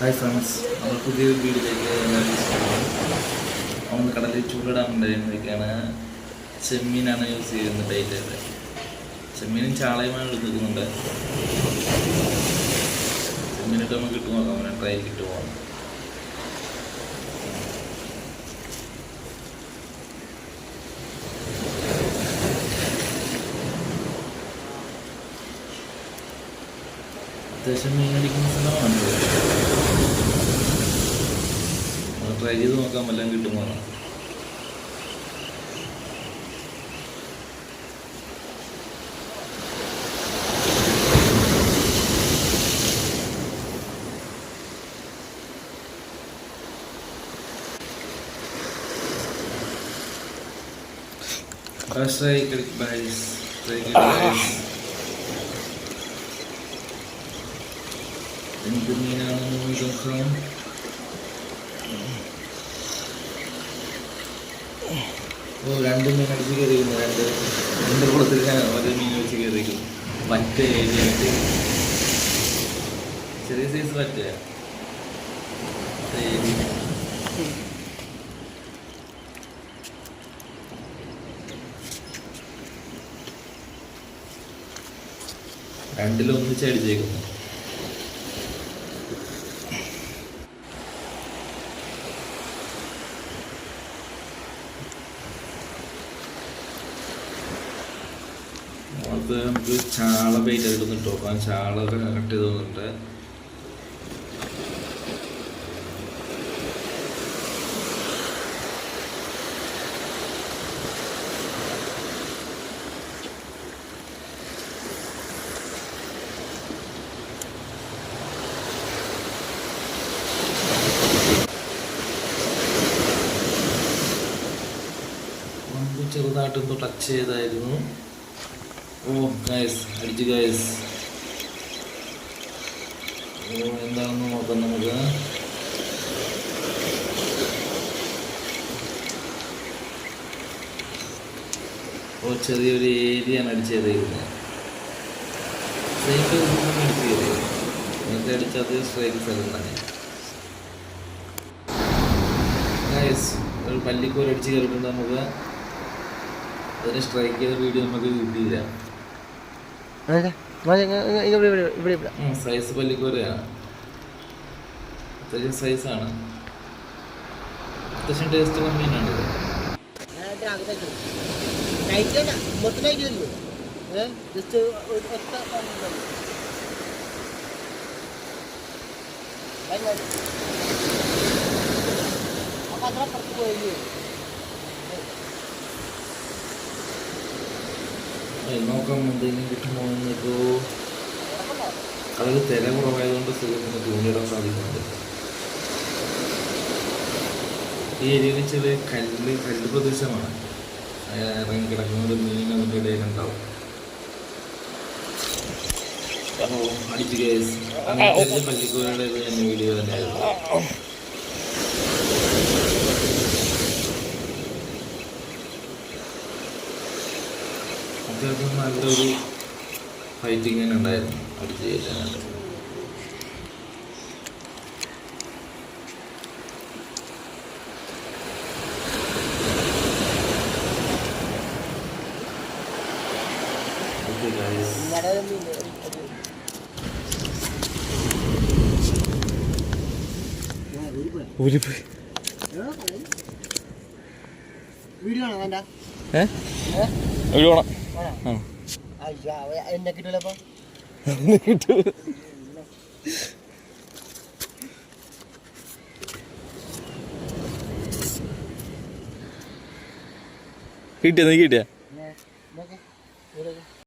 Hi friends നമ്മൾ എല്ലാവരും സ്വാഗതം. നമ്മൾ കടലിൽ ചൂടിടാനുണ്ടായിരുന്നതൊക്കെയാണ് ചെമ്മീനാണ് യൂസ് ചെയ്യുന്നത് ഡേറ്റ് ചെമ്മീനും ചാളയുമാണ് എടുത്തിരിക്കുന്നുണ്ട്. ചെമ്മീനൊക്കെ നമുക്ക് കിട്ടുമോ? അങ്ങനെ ട്രൈ കിട്ടുമോ അത്യാവശ്യം മീൻ അടിക്കുന്ന സ്ഥലമാണ് ട്രൈ ചെയ്ത് നോക്കാൻ വല്ലതും കിട്ടുമോ Strike it, guys. Strike it, guys. എന്ത് മീനാണെന്ന് നോക്കാം ഓ രണ്ട് മീൻ അടിച്ച് കയറിയിരുന്നു രണ്ട്. രണ്ട് കുളത്തിൽ ഒരു മീൻ വെച്ച് കയറിയിരിക്കും വറ്റ ഏരിയയായിട്ട് ചെറിയ സൈസ് വറ്റ രണ്ടിലൊന്നിച്ച് അത് നമുക്ക് ചാള ബൈറ്റ് എടുക്കുന്നുണ്ട് അപ്പം ചാള കട്ട് ചെയ്ത് തന്നിട്ട് നമുക്ക് ചെറുതായിട്ടൊന്ന് ടച്ച് ചെയ്തായിരുന്നു. ഓ ഗൈസ് അടിച്ചു ഗൈസ് ഓ എന്താണെന്ന് നോക്കാം നമുക്ക്. ഓ ചെറിയൊരു ഏരിയയാണ് അടിച്ച് ചെയ്തേക്കുന്നത് സ്ട്രൈക്ക് അടിച്ച് ചെയ്തത് അടിച്ചത്. ഗൈസ് ഒരു പല്ലിക്കോലടിച്ച് കയറിയിട്ടുണ്ട് നമുക്ക്. അതിന് സ്ട്രൈക്ക് ചെയ്ത വീഡിയോ നമുക്ക് കിട്ടിയില്ല. സൈസ് പല്ലിക്കോരയാണ് അത്യാവശ്യം സൈസാണ് അത്യാവശ്യം ടേസ്റ്റ് കമ്മിയാണ് ഇത് അപ്പൊ അത്ര പുറത്ത് പോയി നോക്കാം എന്തെങ്കിലും എന്നൊക്കെ അതൊക്കെ തിര കുറവായതുകൊണ്ട് സുഖത്തിന് തൂണിയിടാൻ സാധിക്കുന്നുണ്ട്. ഈ ഏരിയയിൽ ചെറിയ കല്ല് കല്ല് പ്രദേശമാണ്. ഇറങ്ങി കിടക്കുന്നത് മീൻ അതിന്റെ ഇടയിലുണ്ടാവും അടിച്ച് കേസ്. അങ്ങനത്തെ ഫൈറ്റിങ് തന്നെ ഉണ്ടായിരുന്നു. അടിച്ച് കയറ്റാനായിട്ട് ഓക്കെ വീഡിയോ ആണോ വേണ്ട. ഏ? ഒരു ആണോ അയ്യാ എന്നെ കിട്ടൂലപ്പോ? കിട്ടൂ കിട്ടിയ? നീ കിട്ടിയ?